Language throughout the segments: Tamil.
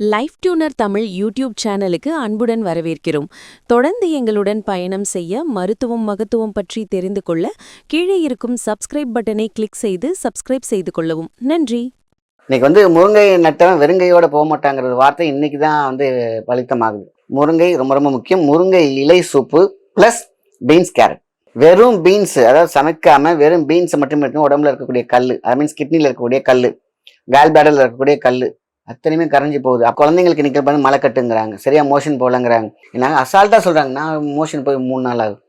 லைஃப் டியூனர் தமிழ் யூடியூப் சேனலுக்கு அன்புடன் வரவேற்கிறோம். தொடர்ந்து எங்களுடன் பயணம் செய்ய மருத்துவம் மகத்துவம் பற்றி தெரிந்து கொள்ள கீழே இருக்கும் சப்ஸ்கிரைப் பட்டனை கிளிக் செய்து சப்ஸ்கிரைப் செய்து கொள்ளவும். நன்றி. இன்னைக்கு வந்து முருங்கை நட்டவன் வெறுங்கையோட போக மாட்டாங்கிறது வார்த்தை இன்னைக்கு தான் வந்து பலித்தமாகுது. முருங்கை ரொம்ப ரொம்ப முக்கியம். முருங்கை இலை சூப்பு ப்ளஸ் பீன்ஸ் கேரட் வெறும் பீன்ஸ் அதாவது சமைக்காம வெறும் பீன்ஸ் மட்டும் இருக்கும் உடம்புல இருக்கக்கூடிய கல் ஐ மீன்ஸ் கிட்னியில் இருக்கக்கூடிய கல் கால் பேடலில் இருக்கக்கூடிய கல் அத்தனையுமே கரைஞ்சி போகுது. குழந்தைங்களுக்கு நிற்கிற வந்து மழை கட்டுங்கிறாங்க. சரியாக மோஷன் போகலங்கிறாங்க. நாங்கள் அசால்ட்டாக சொல்கிறாங்க நான் மோஷன் போய் மூணு நாள் ஆகும்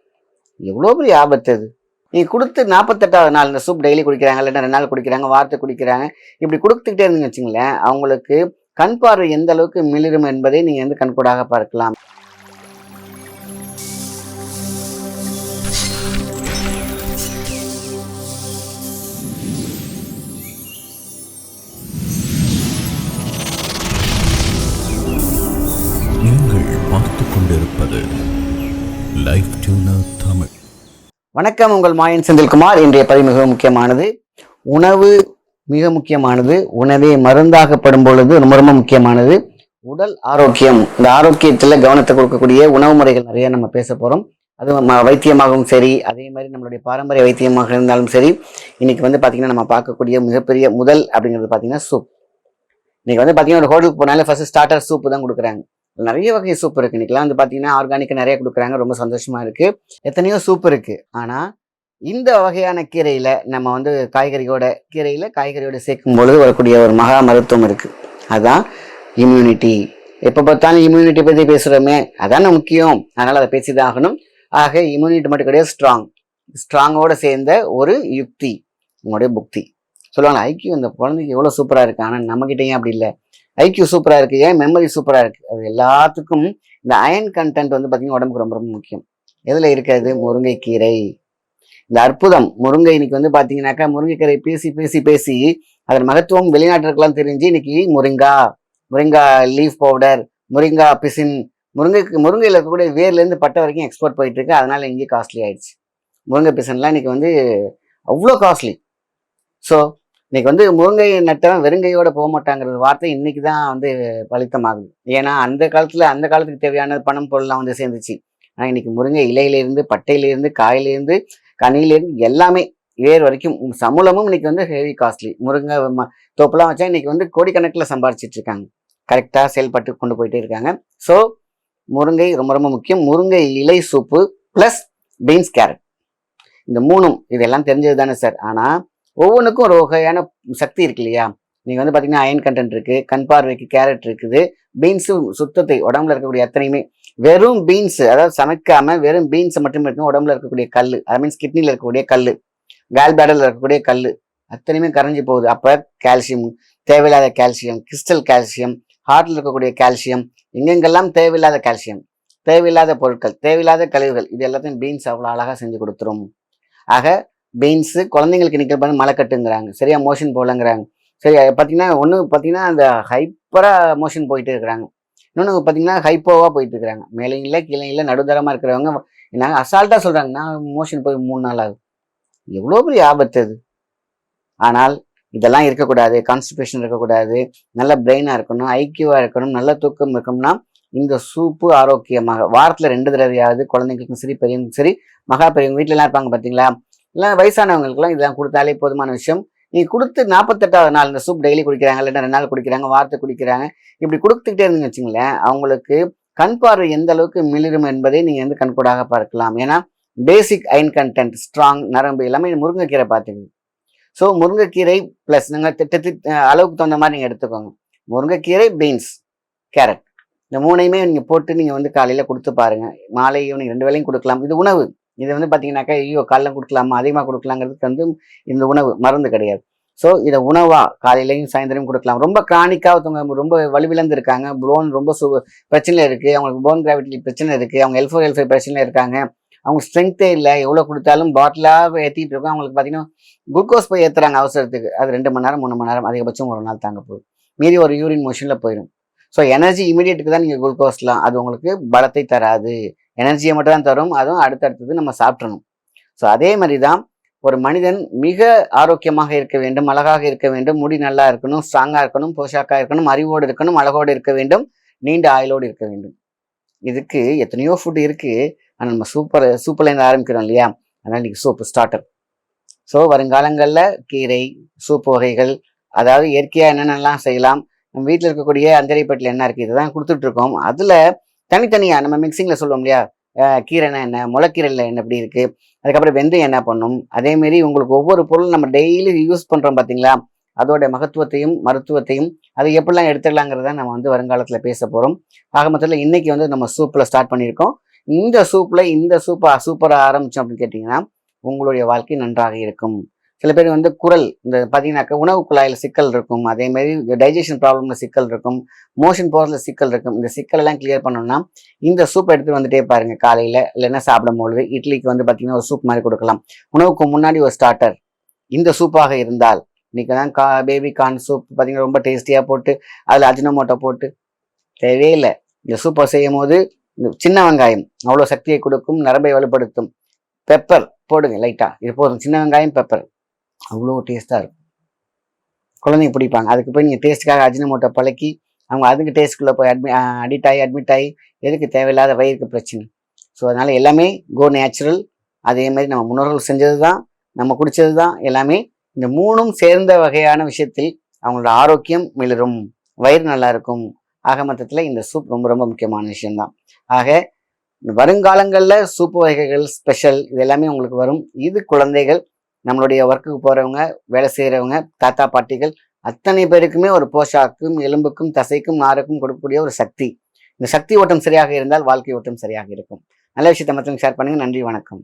எவ்வளோ பெரிய ஆபத்து அது? நீ கொடுத்து நாற்பத்தெட்டாவது நாள் இந்த சூப் டெய்லி குடிக்கிறாங்க இல்லைன்னா ரெண்டு நாள் குடிக்கிறாங்க வாரத்தை குடிக்கிறாங்க. இப்படி கொடுத்துக்கிட்டே இருந்தீங்க வச்சுங்களேன் அவங்களுக்கு கண் பார்வை எந்த அளவுக்கு மிளிரும் என்பதை நீங்கள் வந்து கண்கூடாக பார்க்கலாம். கொண்டிருப்பது லைஃப் டியூனர் தமிழ். வணக்கம் உங்கள் மாயன் செந்தில்குமார். இன்றைய பதிவு மிக முக்கியமானது. உணவு மிக முக்கியமானது. உணவே மருந்தாகப்படும் பொழுது ரொம்ப ரொம்ப முக்கியமானது. உடல் ஆரோக்கியம். இந்த ஆரோக்கியத்தில் கவனத்தை கொடுக்கக்கூடிய உணவு முறைகள் நிறைய நம்ம பேச போகிறோம் அது வைத்தியமாகவும் சரி அதே மாதிரி நம்மளுடைய பாரம்பரிய வைத்தியமாக இருந்தாலும் சரி இன்னைக்கு வந்து பார்த்திங்கன்னா நம்ம பார்க்கக்கூடிய மிகப்பெரிய முதல் அப்படிங்கிறது பார்த்தீங்கன்னா சூப் இன்னைக்கு வந்து பார்த்தீங்கன்னா ஒரு ஹோட்டலுக்கு போனாலே ஃபர்ஸ்ட் ஸ்டார்டர் சூப்பு தான் கொடுக்குறாங்க. நிறைய வகை சூப் இருக்குது இன்னைக்கெல்லாம் வந்து பார்த்தீங்கன்னா ஆர்கானிக் நிறைய கொடுக்குறாங்க. ரொம்ப சந்தோஷமாக இருக்குது எத்தனையோ சூப் இருக்குது ஆனால் இந்த வகையான கீரையில் நம்ம வந்து காய்கறியோட கீரையில் காய்கறியோட சேர்க்கும் பொழுது வரக்கூடிய ஒரு மகா மருத்துவம் இருக்குது அதுதான் இம்யூனிட்டி எப்போ பார்த்தாலும் இம்யூனிட்டி பற்றி பேசுகிறோமே அதானே முக்கியம். அதனால் அதை பேசி தான் ஆகணும். ஆக இம்யூனிட்டி மட்டும் கிடையாது ஸ்ட்ராங் ஸ்ட்ராங்கோட சேர்ந்த ஒரு யுக்தி. உங்களுடைய புக்தி. சொல்லுவாங்க ஐக்கியம் இந்த குழந்தைக்கு எவ்வளோ சூப்பராக இருக்கு. ஆனால் நம்மக்கிட்டேயும் அப்படி இல்லை. ஐக்கியூ சூப்பராக இருக்குது ஏன் மெமரி சூப்பராக இருக்குது அது எல்லாத்துக்கும் இந்த அயன் கண்டென்ட் வந்து பார்த்தீங்கன்னா உடம்புக்கு ரொம்ப ரொம்ப முக்கியம். எதில் இருக்கிறது? முருங்கைக்கீரை. இந்த அற்புதம் முருங்கை இன்னைக்கு வந்து பார்த்தீங்கன்னாக்கா முருங்கைக்கீரை பேசி பேசி பேசி அதன் மகத்துவம் வெளிநாட்டிற்கெல்லாம் தெரிஞ்சு இன்னைக்கு முருங்கா முருங்கா லீஃப் பவுடர் முருங்கா பிசின் முருங்கைக்கு முருங்கையில் இருக்கக்கூடிய வேர்லேருந்து பட்டை வரைக்கும் எக்ஸ்போர்ட் போயிட்டு இருக்கு அதனால இங்கே காஸ்ட்லி ஆயிடுச்சு. முருங்கை பிசன்லாம் இன்னைக்கு வந்து அவ்வளோ காஸ்ட்லி ஸோ இன்னைக்கு வந்து முருங்கை நட்டவன் வெறுங்கையோட போக மாட்டாங்கிறது வார்த்தை இன்னைக்கு தான் வந்து பலித்தமாகுது. ஏன்னா அந்த காலத்துல அந்த காலத்துக்கு தேவையான பணம் பொருள்லாம் வந்து சேர்ந்துச்சு. ஆனால் இன்னைக்கு முருங்கை இலையிலேருந்து பட்டையிலேருந்து காயிலேருந்து கனியிலேருந்து எல்லாமே வேர் வரைக்கும் சமூலமும் இன்னைக்கு வந்து ஹெவி காஸ்ட்லி முருங்கை ம- தோப்புலாம் வச்சா இன்னைக்கு வந்து கோடிக்கணக்கில் சம்பாரிச்சிட்டு இருக்காங்க கரெக்டாக செயல்பட்டு கொண்டு போயிட்டே இருக்காங்க. ஸோ முருங்கை ரொம்ப ரொம்ப முக்கியம். முருங்கை இலை சூப்பு ப்ளஸ் பீன்ஸ் கேரட் இந்த மூணும் இதெல்லாம் தெரிஞ்சது தானே சார் ஆனால் ஒவ்வொன்றுக்கும் ஒரு வகையான சக்தி இருக்கு இல்லையா? நீங்கள் வந்து பார்த்தீங்கன்னா அயன் கண்டென்ட் இருக்குது கண் பார்வைக்கு கேரட் இருக்குது பீன்ஸு சுத்தத்தை உடம்புல இருக்கக்கூடிய அத்தனையுமே வெறும் பீன்ஸ் அதாவது சமைக்காமல் வெறும் பீன்ஸை மட்டும் இருக்கும் உடம்புல இருக்கக்கூடிய கல் அது மீன்ஸ் கிட்னியில் இருக்கக்கூடிய கல் கால் பேடரில் இருக்கக்கூடிய கல் அத்தனையுமே கரைஞ்சி போகுது. அப்போ கால்சியம் தேவையில்லாத கால்சியம் கிறிஸ்டல் கால்சியம் ஹார்ட்டில் இருக்கக்கூடிய கால்சியம் எங்கெங்கெல்லாம் தேவையில்லாத கால்சியம் தேவையில்லாத பொருட்கள் தேவையில்லாத கழிவுகள் இது எல்லாத்தையும் பீன்ஸ் அவ்வளோ அழகாக செஞ்சு கொடுத்துரும். ஆக பீன்ஸு குழந்தைங்களுக்கு நிற்கிற பண்ணி மலை கட்டுங்கிறாங்க. சரியா மோஷன் போகலங்கிறாங்க. சரி பார்த்தீங்கன்னா ஒன்று பார்த்தீங்கன்னா அந்த ஹைப்பராக மோஷன் போயிட்டு இருக்கிறாங்க. இன்னொன்று பார்த்தீங்கன்னா ஹைப்போவாக போயிட்டு இருக்கிறாங்க. மேலே இல்லை கீழே இல்லை நடுத்தரமாக இருக்கிறவங்க நாங்கள் அசால்ட்டாக சொல்கிறாங்க நான் மோஷன் போய் மூணு நாள் ஆகும் எவ்வளோ பெரிய ஆபத்து அது. ஆனால் இதெல்லாம் இருக்கக்கூடாது. கான்ஸ்டிபேஷன் இருக்கக்கூடாது. நல்ல பிரெயினாக இருக்கணும். ஐக்கியூவாக இருக்கணும். நல்ல தூக்கம் இருக்கணும்னா இந்த சூப்பு ஆரோக்கியமாக வாரத்தில் ரெண்டு தடவையாவது குழந்தைங்களுக்கும் சரி பெரியவங்களுக்கும் சரி மகா பெரியவங்க வீட்டிலலாம் இருப்பாங்க பார்த்தீங்களா இல்லை வயசானவங்களுக்குலாம் இதெல்லாம் கொடுத்தாலே போதுமான விஷயம். நீ கொடுத்து நாற்பத்தெட்டாவது நாள் இந்த சூப் டெய்லி குடிக்கிறாங்க இல்லைன்னா ரெண்டு நாள் குடிக்கிறாங்க வாரத்தை குடிக்கிறாங்க இப்படி கொடுத்துக்கிட்டே இருந்தீங்க வச்சுங்களேன் அவங்களுக்கு கண் பார்வை எந்த அளவுக்கு மிளிரும் என்பதை நீங்கள் வந்து கண்கூடாக பார்க்கலாம். ஏன்னா பேசிக் அயன் கண்டென்ட் ஸ்ட்ராங் நரம்பு எல்லாமே முருங்கைக்கீரை பார்த்துக்குது. ஸோ முருங்கைக்கீரை ப்ளஸ் நீங்கள் திட்டத்து அளவுக்கு தகுந்த மாதிரி நீங்கள் எடுத்துக்கோங்க. முருங்கைக்கீரை பீன்ஸ் கேரட் இந்த மூணையுமே நீங்கள் போட்டு நீங்கள் வந்து காலையில் கொடுத்து பாருங்கள் மாலை ஈவினிங் ரெண்டு வேளையும் கொடுக்கலாம். இது உணவு. இது வந்து பார்த்தீங்கன்னாக்கா ஐயோ காலைல கொடுக்கலாமா? அதிகமாக கொடுக்கலாங்கிறதுக்கு வந்து இந்த உணவு மருந்து கிடையாது. ஸோ இதை உணவாக காலையிலையும் சாயந்தரம் கொடுக்கலாம். ரொம்ப கிரானிக்காக ஒருத்தவங்க ரொம்ப வலுவிழந்து இருக்காங்க. போன் ரொம்ப சு பிரச்சனை இருக்குது அவங்களுக்கு போன் கிராவிட்டி பிரச்சனை இருக்குது அவங்க எல்ஃபோர் எல்ஃபை பிரச்சனை இருக்காங்க. அவங்க ஸ்ட்ரென்த்தே இல்லை. எவ்வளோ கொடுத்தாலும் பாட்டிலாக ஏற்றிட்டு இருக்கோம். அவங்களுக்கு பார்த்தீங்கன்னா குளுக்கோஸ் போய் ஏற்றுறாங்க அவசரத்துக்கு. அது ரெண்டு மணி நேரம் மூணு மணி நேரம் அதிகபட்சம் ஒரு நாள் தாங்க போகுது மீறி ஒரு யூரின் மோஷனில் போயிடும் ஸோ எனர்ஜி இமீடியட்டுக்கு தான் நீங்கள் குளுக்கோஸ்லாம் அது உங்களுக்கு பலத்தை தராது. எனர்ஜியை மட்டும் தான் தரும் அதுவும் அடுத்தடுத்தது நம்ம சாப்பிட்றணும் ஸோ அதே மாதிரி தான் ஒரு மனிதன் மிக ஆரோக்கியமாக இருக்க வேண்டும் அழகாக இருக்க வேண்டும் முடி நல்லா இருக்கணும் ஸ்ட்ராங்காக இருக்கணும் போஷாக்காக இருக்கணும் அறிவோடு இருக்கணும் அழகோடு இருக்க வேண்டும் நீண்ட ஆயுளோடு இருக்க வேண்டும். இதுக்கு எத்தனையோ ஃபுட் இருக்குது ஆனால் நம்ம சூப்பர் சூப்பர்லேருந்து ஆரம்பிக்கிறோம் இல்லையா? அதனால் இன்னைக்கு சூப்பு ஸ்டார்டர் ஸோ வருங்காலங்களில் கீரை சூப்பு வகைகள் அதாவது இயற்கையாக என்னென்னலாம் செய்யலாம் நம்ம வீட்டில் இருக்கக்கூடிய அந்தரைப்பட்டில் என்ன இருக்குது இதுதான் கொடுத்துட்ருக்கோம் அதில் தனித்தனியாக நம்ம மிக்சிங்கில் சொல்லுவோம் இல்லையா? கீரைனா என்ன முளைக்கீரையில் என்ன எப்படி இருக்குது அதுக்கப்புறம் வெந்தயம் என்ன பண்ணும்? அதேமாரி உங்களுக்கு ஒவ்வொரு பொருளும் நம்ம டெய்லி யூஸ் பண்ணுறோம் பார்த்தீங்களா அதோட மகத்துவத்தையும் மருத்துவத்தையும் அதை எப்படிலாம் எடுத்துக்கலாங்கிறத நம்ம வந்து வருங்காலத்தில் பேச போகிறோம் ஆக மொத்தத்தில் இன்றைக்கி வந்து நம்ம சூப்பில் ஸ்டார்ட் பண்ணியிருக்கோம். இந்த சூப்பில் இந்த சூப்பை சூப்பராக ஆரம்பித்தோம் அப்படின்னு கேட்டிங்கன்னா உங்களுடைய வாழ்க்கை நன்றாக இருக்கும். சில பேர் வந்து குரல் இந்த பார்த்தீங்கன்னாக்கா உணவு குழாயில் சிக்கல் இருக்கும். அதே மாதிரி டைஜஷன் ப்ராப்ளம்ல சிக்கல் இருக்கும். மோஷன் போகிறதுல சிக்கல் இருக்கும். இந்த சிக்கல் எல்லாம் கிளியர் பண்ணணும்னா இந்த சூப் எடுத்துட்டு வந்துட்டே பாருங்க காலையில. இல்லைன்னா சாப்பிடும் பொழுது இட்லிக்கு வந்து பார்த்தீங்கன்னா ஒரு சூப் மாதிரி கொடுக்கலாம். உணவுக்கு முன்னாடி ஒரு ஸ்டார்டர் இந்த சூப்பாக இருந்தால் இன்னைக்கு தான் கா பேபி கார்ன் சூப் பார்த்தீங்கன்னா ரொம்ப டேஸ்டியாக போட்டு அதில் அஜினமோட்டோ போட்டு தேவையே இல்லை இந்த சூப்பை செய்யும் போது இந்த சின்ன வெங்காயம் அவ்வளோ சக்தியை கொடுக்கும் நரம்பை வலுப்படுத்தும். பெப்பர் போடுங்க லைட்டாக இது போதும். சின்ன வெங்காயம் பெப்பர் அவ்வளோ டேஸ்ட்டாக இருக்கும். குழந்தைங்க பிடிப்பாங்க. அதுக்கு போய் நீங்கள் டேஸ்ட்டுக்காக அஜினமோட்டை பழக்கி அவங்க அதுக்கு டேஸ்ட்குள்ளே போய் அட்மி அடிக்ட் ஆகி அட்மிட் ஆகி எதுக்கு தேவையில்லாத வயிறுக்கு பிரச்சனை. ஸோ அதனால் எல்லாமே கோ நேச்சுரல் அதே மாதிரி நம்ம முன்னோர்கள் செஞ்சது தான் நம்ம குடிச்சது தான் எல்லாமே இந்த மூணும் சேர்ந்த வகையான விஷயத்தில் அவங்களோட ஆரோக்கியம் மிளரும். வயிறு நல்லா இருக்கும். ஆக மொத்தத்தில் இந்த சூப் ரொம்ப ரொம்ப முக்கியமான விஷயம்தான். ஆக வருங்காலங்களில் சூப்பு வகைகள் ஸ்பெஷல் இது எல்லாமே உங்களுக்கு வரும். இது குழந்தைகள் நம்மளுடைய ஒர்க்குக்கு போகிறவங்க வேலை செய்கிறவங்க தாத்தா பாட்டிகள் அத்தனை பேருக்குமே ஒரு போஷாக்கும் எலும்புக்கும் தசைக்கும் நாருக்கும் கொடுக்கக்கூடிய ஒரு சக்தி. இந்த சக்தி ஓட்டம் சரியாக இருந்தால் வாழ்க்கை ஓட்டம் சரியாக இருக்கும். நல்ல விஷயத்தை மற்றவங்க ஷேர் பண்ணுங்கள் நன்றி வணக்கம்.